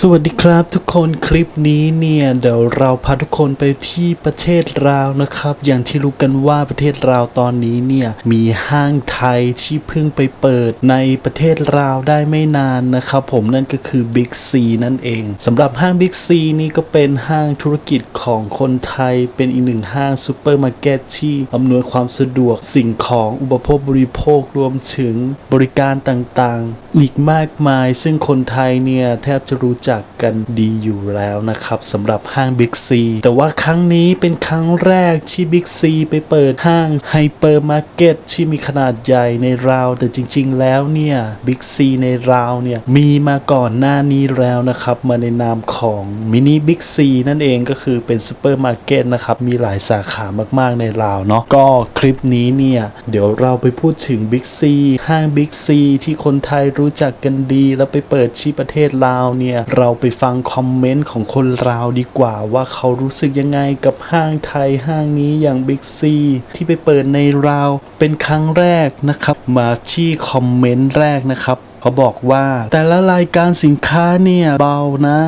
สวัสดีครับทุกคนคลิปนี้เนี่ยเดี๋ยวเราพาทุกคนไปที่ประเทศลาวนะครับ อย่างที่รู้กันว่าประเทศลาวตอนนี้เนี่ยมีห้างไทยที่เพิ่งไปเปิดในประเทศลาวได้ไม่นานนะครับผมนั่นก็คือ Big C นั่นเองสำหรับห้าง Big C นี่ก็เป็นห้างธุรกิจของคนไทย เป็นอีกหนึ่งห้างซูเปอร์มาร์เก็ตที่อำนวยความสะดวกสิ่งของอุปโภคบริโภครวมถึงบริการต่างๆ อีกมากมาย ซึ่งคนไทยเนี่ยแทบจะรู้จักกันดีอยู่แล้วนะครับสำหรับห้าง Big C แต่ว่าครั้งนี้เป็นครั้งแรกที่ Big C ไปเปิดห้างไฮเปอร์มาร์เก็ตที่มีขนาดใหญ่ในราว แต่จริง ๆ แล้วเนี่ย Big C ในราวเนี่ยมีมาก่อนหน้านี้แล้วนะครับ มาในนามของมินิ Big C นั่นเองก็คือเป็นซูเปอร์มาร์เก็ตนะครับ มีหลายสาขามากๆในราวเนาะก็คลิปนี้เนี่ยเดี๋ยวเราไปพูดถึง Big C ห้าง Big C ที่คนไทยรู้จักกันดี แล้วไปเปิดที่ประเทศลาวเนี่ยเราไปฟังคอมเมนต์ของคนราวดีกว่า ว่าเขารู้สึกยังไงกับห้างไทยห้างนี้อย่างบิ๊กซีที่ไปเปิดในราวเป็นครั้งแรกนะครับ มาที่คอมเมนต์แรกนะครับเขาบอกว่าแต่ละรายการสินค้าเนี่ยเบานะ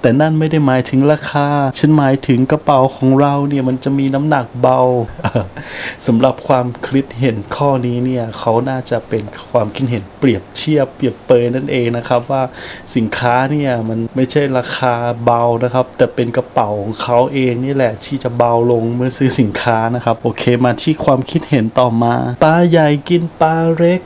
แต่นั่นไม่ได้หมายถึงราคา ฉันหมายถึงกระเป๋าของเราเนี่ยมันจะมีน้ำหนักเบาสำหรับความคิดเห็นข้อนี้เนี่ยเขาน่าจะเป็นความคิดเห็นเปรียบเทียบเปรียบเปรยนั่นเองนะครับว่าสินค้าเนี่ยมันไม่ใช่ราคาเบานะครับ แต่เป็นกระเป๋าของเขาเองนี่แหละที่จะเบาลงเมื่อซื้อสินค้านะครับ โอเคมาที่ความคิดเห็นต่อมาปลาใหญ่กินปลาเล็ก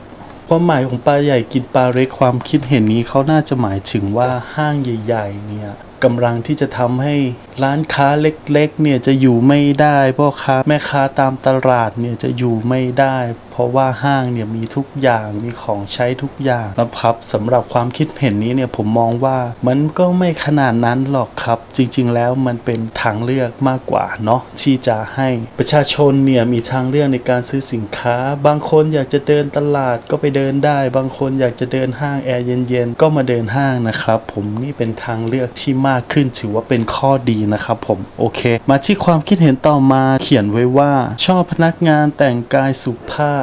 ความหมายของปลาใหญ่กินปลาเล็กความคิดเห็นนี้เขาน่าจะหมายถึงว่าห้างใหญ่ ๆ เนี่ยกำลังที่จะทำให้ร้านค้าเล็กๆเนี่ยจะอยู่ไม่ได้พ่อค้าแม่ค้าตามตลาดเนี่ยจะอยู่ไม่ได้เพราะว่าห้างเนี่ยมีทุกอย่างมีของใช้ทุกอย่างนะครับสำหรับความคิดเห็นนี้เนี่ยผมมองว่ามันก็ไม่ขนาดนั้นหรอกครับ จริง ๆ แล้วมันเป็นทางเลือกมากกว่าเนาะที่จะให้ประชาชนเนี่ยมีทางเลือกในการซื้อสินค้า บางคนอยากจะเดินตลาดก็ไปเดินได้ บางคนอยากจะเดินห้างแอร์เย็นๆก็มาเดินห้างนะครับ ผมนี่เป็นทางเลือกที่มากขึ้นถือว่าเป็นข้อดีนะครับ ผมโอเค มาที่ความคิดเห็นต่อมาเขียนไว้ว่า ชอบพนักงานแต่งกายสุภาพ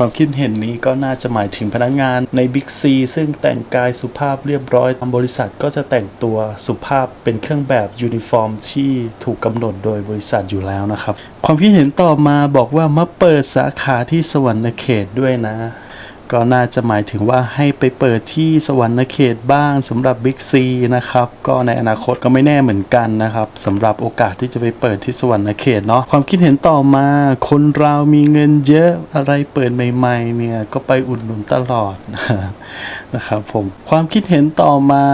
ความคิดเห็นนี้ก็น่าจะหมายถึงพนักงานในบิ๊กซีซึ่งแต่งกายสุภาพเรียบร้อยทางบริษัทก็จะแต่งตัวสุภาพเป็นเครื่องแบบยูนิฟอร์มที่ถูกกำหนดโดยบริษัทอยู่แล้วนะครับ ความคิดเห็นต่อมาบอกว่ามาเปิดสาขาที่สวรรค์เขตด้วยนะ ก็น่าจะหมายถึงว่าให้ไปเปิดที่สวรรณเขตบ้างสำหรับ Big C นะครับ ก็ในอนาคตก็ไม่แน่เหมือนกันนะครับสำหรับโอกาสที่จะไปเปิดที่สวรรณเขตเนาะความคิดเห็นต่อมา คนเรามีเงินเยอะอะไรเปิดใหม่ๆเนี่ยก็ไปอุดหนุนตลอดนะครับผมความคิดเห็นต่อมา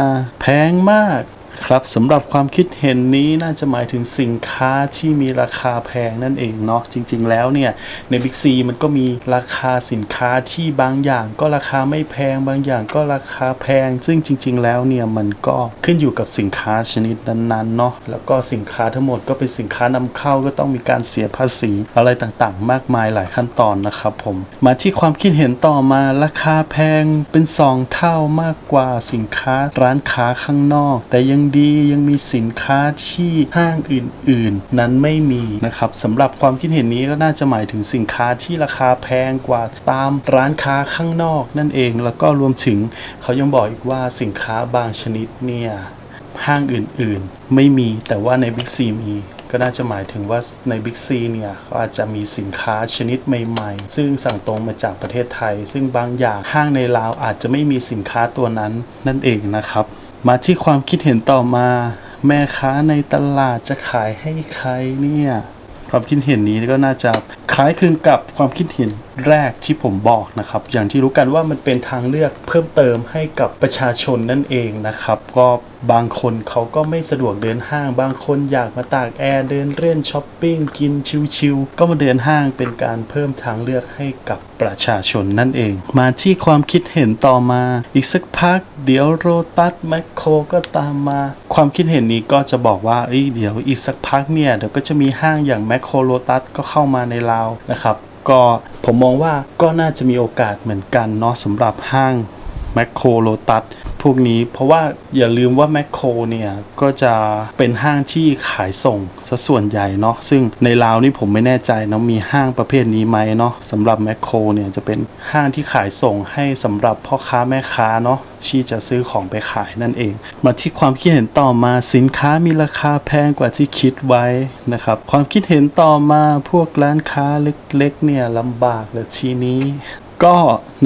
แพงมาก ครับสำหรับความคิดเห็นนี้น่าจะหมายถึงสินค้าที่มีราคาแพงนั่นเองเนาะจริง ๆ แล้วเนี่ยใน Big C มันก็มีราคาสินค้าที่บางอย่างก็ราคาไม่แพงบางอย่างก็ราคาแพง ซึ่งจริง ๆ แล้วเนี่ยมันก็ขึ้นอยู่กับสินค้าชนิดนั้นๆเนาะแล้วก็สินค้าทั้งหมดก็เป็นสินค้านำเข้าก็ต้องมีการเสียภาษีอะไรต่างๆ มากมายหลายขั้นตอนนะครับผมมาที่ความคิดเห็นต่อมาราคาแพงเป็นสองเท่ามากกว่าสินค้าร้านค้าข้างนอก แต่ยังดียังมีสินค้าที่ห้างอื่น ๆ นั้นไม่มีนะครับสำหรับความคิดเห็นนี้ก็น่าจะหมายถึงสินค้าที่ราคาแพงกว่าตามร้านค้าข้างนอกนั่นเอง แล้วก็รวมถึงเขายังบอกอีกว่าสินค้าบางชนิดเนี่ยห้างอื่น ๆ ไม่มีแต่ว่าในบิ๊กซีมีก็น่าจะหมายถึงว่าในบิ๊กซีเนี่ยเขาอาจจะมีสินค้าชนิดใหม่ๆ ซึ่งสั่งตรงมาจากประเทศไทย ซึ่งบางอย่างห้างในลาวอาจจะไม่มีสินค้าตัวนั้นนั่นเองนะครับ มาที่ความคิดเห็นต่อมา แม่ค้าในตลาดจะขายให้ใครเนี่ย ความคิดเห็นนี้ก็น่าจะคล้ายคลึงกับความคิดเห็นแรกที่ผมบอกนะครับ อย่างที่รู้กันว่ามันเป็นทางเลือกเพิ่มเติมให้กับประชาชนนั่นเองนะครับ ก็บางคนเขาก็ไม่สะดวกเดินห้าง บางคนอยากมาตากแอร์เดินเล่นช้อปปิ้งกินชิวๆก็มาเดินห้างเป็นการเพิ่มทางเลือกให้กับประชาชนนั่นเอง มาที่ความคิดเห็นต่อมา อีกสักพัก เดี๋ยวโรตัสแมคโครก็ตามมา ความคิดเห็นนี้ก็จะบอกว่าเอ้ยเดี๋ยวอีกสักพักเนี่ยเดี๋ยวก็จะมีห้างอย่างแมคคโลตัสก็เข้ามาในลาวนะครับก็ผมมองว่าก็น่าจะมีโอกาสเหมือนกันเนาะสำหรับห้างแมคโครโลตัส พวกนี้ เพราะว่าอย่าลืมว่าแมคโครเนี่ย ก็จะเป็นห้างที่ขายส่งซะส่วนใหญ่เนาะซึ่งในลาวนี่ผมไม่แน่ใจเนาะมีห้างประเภทนี้ไหมเนาะสำหรับแมคโครเนี่ยจะเป็นห้างที่ขายส่งให้สำหรับพ่อค้าแม่ค้าเนาะที่จะซื้อของไปขายนั่นเอง มาที่ความคิดเห็นต่อมาสินค้ามีราคาแพงกว่าที่คิดไว้นะครับความคิดเห็นต่อมาพวกร้านค้าเล็กๆเนี่ยลำบากเลยทีนี้ ก็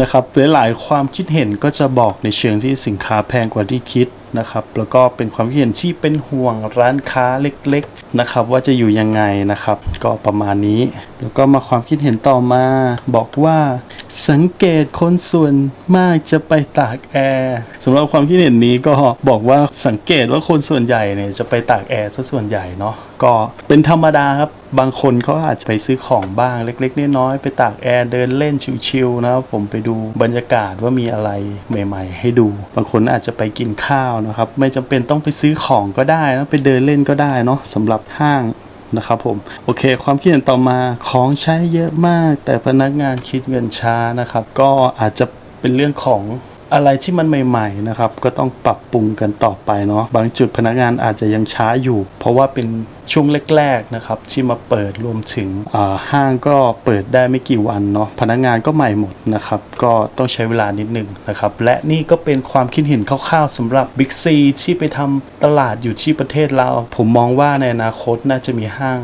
นะครับหลายๆความคิดเห็นก็จะบอกในเชิงที่สินค้าแพงกว่าที่คิด นะครับแล้วก็เป็นความคิดเห็นที่เป็นห่วงร้านค้าเล็กๆนะครับว่าจะอยู่ยังไงนะครับ ก็ประมาณนี้ แล้วก็มาความคิดเห็นต่อมา บอกว่าสังเกตคนส่วนมากจะไปตากแอร์สำหรับความคิดเห็นนี้ก็บอกว่าสังเกตว่าคนส่วนใหญ่เนี่ยจะไปตากแอร์ซะส่วนใหญ่เนาะก็เป็นธรรมดาครับบางคนเขาอาจจะไปซื้อของบ้างเล็กๆน้อยๆไปตากแอร์เดินเล่นชิวๆนะครับผมไปดูบรรยากาศว่ามีอะไรใหม่ ๆ ให้ดู บางคนอาจจะไปกินข้าวนะครับ ไม่จำเป็นต้องไปซื้อของก็ได้นะไปเดินเล่นก็ได้เนาะสำหรับห้างนะครับผมโอเค ความคิดเห็นต่อมาของใช้เยอะมาก แต่พนักงานคิดเงินช้านะครับ ก็อาจจะเป็นเรื่องของ อะไรที่มันใหม่ๆนะครับก็ต้องปรับปรุงกันต่อไปเนาะบางจุดพนักงานอาจจะยังช้าอยู่ เพราะว่าเป็นช่วงแรกๆนะครับที่มาเปิดรวมถึงห้างก็เปิดได้ไม่กี่วันเนาะพนักงานก็ใหม่หมดนะครับก็ต้องใช้เวลานิดนึงนะครับและนี่ก็เป็นความคิดเห็นคร่าวๆสำหรับ Big C ที่ไปทำตลาดอยู่ที่ประเทศเราผมมองว่าในอนาคตน่าจะมีห้าง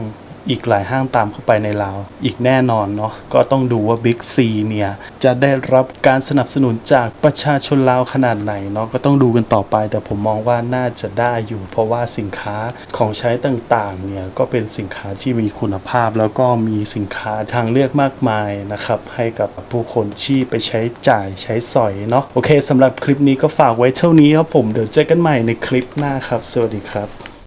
อีกหลายห้างตามเข้าไปในลาว อีกแน่นอนเนาะก็ต้องดูว่า Big C เนี่ย จะได้รับการสนับสนุนจากประชาชนลาวขนาดไหนเนาะก็ต้องดูกันต่อไป แต่ผมมองว่าน่าจะได้อยู่ เพราะว่าสินค้าของใช้ต่างๆเนี่ยก็เป็นสินค้าที่มีคุณภาพ แล้วก็มีสินค้าทางเลือกมากมายนะครับให้กับผู้คนที่ไปใช้จ่ายใช้สอยเนาะโอเคสำหรับคลิปนี้ก็ฝากไว้เท่านี้ครับผมเดี๋ยวเจอกันใหม่ในคลิปหน้าครับ สวัสดีครับ